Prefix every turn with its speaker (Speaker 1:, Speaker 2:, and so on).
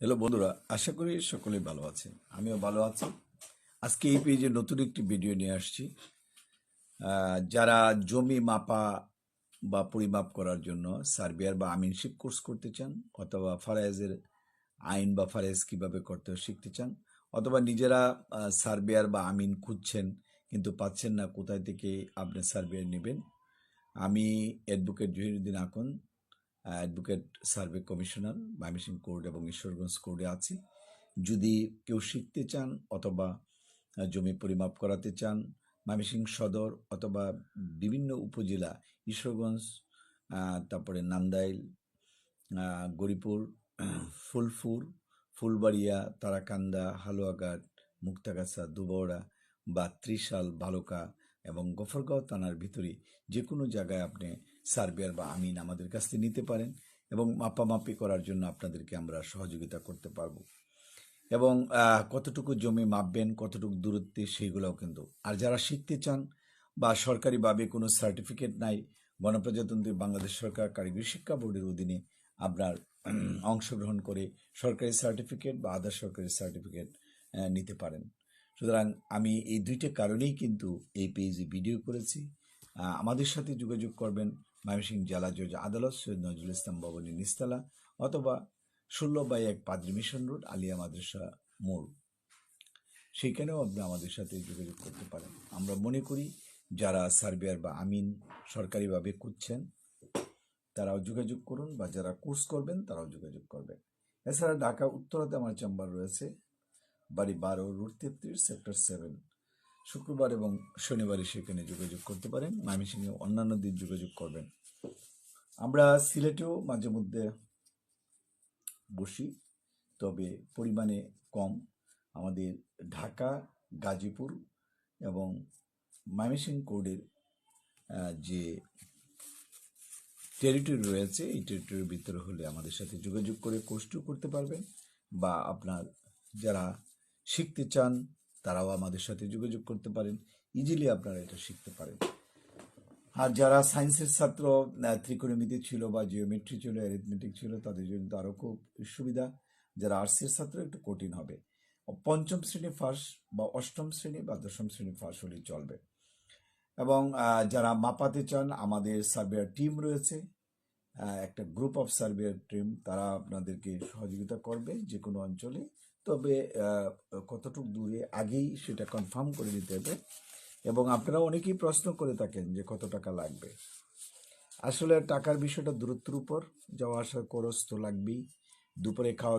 Speaker 1: Hello বন্ধুরা, আশা করি সকলেই ভালো আছেন। আমিও ভালো আছি। আজকে এই পেজে নতুন একটি ভিডিও নিয়ে আসছি। যারা জমি মাপা বা পরিমাপ করার জন্য সার্বিয়ার বা আমিনশিপ কোর্স করতে চান, অথবা ফারাইজের আইন বা ফারাইজ কীভাবে করতে শিখতে চান, অথবা নিজেরা সার্বিয়ার বা আমিন খুঁজছেন কিন্তু পাচ্ছেন না, কোথায় থেকে আপনি সার্বিয়ার নেবেন, আমি advocate Jahiruddin Akon advocate, survey commissioner Mymensingh court এবং ঈশ্বরগঞ্জ কোর্টে আছি। যদি কেউ শিখতে চান অথবা জমি পরিমাপ করাতে চান ময়মনসিং সদর অথবা বিভিন্ন উপজেলা, ঈশ্বরগঞ্জ তারপরে নান্দাইল গরিপুর, ফুলপুর, ফুলবাড়িয়া, তারাকান্দা, হালুয়াঘাট, মুক্তাগাছা দুবৌড়া বা ত্রিশাল বালুকা এবং গফরগাঁও থানার ভিতরে যে কোনো জায়গায় আপনি সার্বিয়ার বা আমিন আমাদের কাছ থেকে নিতে পারেন এবং মাপামাপি করার জন্য আপনাদেরকে আমরা সহযোগিতা করতে পারব। এবং কতটুকু জমি মাপবেন, কতটুকু দূরত্বে সেইগুলোও কিন্তু। আর যারা শিখতে চান বা সরকারিভাবে কোনো সার্টিফিকেট নাই, গণপ্রজাতন্ত্রী বাংলাদেশ সরকার কারিগরি শিক্ষা বোর্ডের অধীনে আপনার অংশগ্রহণ করে সরকারি সার্টিফিকেট বা আধা সরকারি সার্টিফিকেট নিতে পারেন। সুতরাং আমি এই দুইটা কারণেই কিন্তু এই পেজে ভিডিও করেছি। আমাদের সাথে যোগাযোগ করবেন ময়মনসিংহ জেলা জজ আদালত সৈয়দ নজরুল ইসলাম ভবনের নিস্তালা অথবা ষোলো বাই এক পাদ্রি মিশন রোড, আলিয়া মাদ্রাসা মোড়। সেইখানেও আপনি আমাদের সাথে যোগাযোগ করতে পারেন। আমরা মনে করি যারা সার্বিয়ার বা আমিন সরকারিভাবে করছেন তারাও যোগাযোগ করুন বা যারা কোর্স করবেন, তারাও যোগাযোগ করবেন। এছাড়া ঢাকা উত্তরাতে আমার চেম্বার রয়েছে। বাড়ি বারো রুট তেত্রিশ সেক্টর সেভেন শুক্রবার এবং শনিবারে সেখানে যোগাযোগ করতে পারেন। ময়মনসিংহে অন্যান্য দিন যোগাযোগ করবেন। আমরা সিলেটেও মাঝে মধ্যে বসি তবে পরিমাণে কম। আমাদের ঢাকা গাজীপুর এবং ময়মনসিংহ আহ, যে টেরিটরি রয়েছে এই টেরিটরির ভিতরে হলে আমাদের সাথে যোগাযোগ করে কোর্সটিও করতে পারবেন বা আপনার যারা শিখতে চান, তারাও আমাদের সাথে যোগাযোগ করতে পারেন। ইজিলি আপনারা এটা শিখতে পারেন। আর যারা সায়েন্সের ছাত্র ত্রিকোণমিতি ছিল বা জিওমেট্রি ছিল অ্যারিথমেটিক ছিল, তাদের জন্য তো আরও খুব সুবিধা। যারা আর্টসের ছাত্র, একটু কঠিন হবে। পঞ্চম শ্রেণি ফার্স্ট বা অষ্টম শ্রেণি বা দশম শ্রেণি ফার্স হলেই চলবে। এবং যারা মাপাতে চান, আমাদের সার্ভেয়ার টিম রয়েছে। একটা গ্রুপ অফ সার্ভেয়ার টিম তারা আপনাদেরকে সহযোগিতা করবে যে কোনো অঞ্চলে। তবে কতটুকু দূরে আগেই সেটা কনফার্ম করে দিতে হবে। এবং আপনারা অনেকেই প্রশ্ন করে থাকেন যে কত টাকা লাগবে। আসলে টাকার বিষয়টা দূরত্বের উপর, যাওয়া আসার খরচ তো লাগবেই। দুপুরে খাওয়া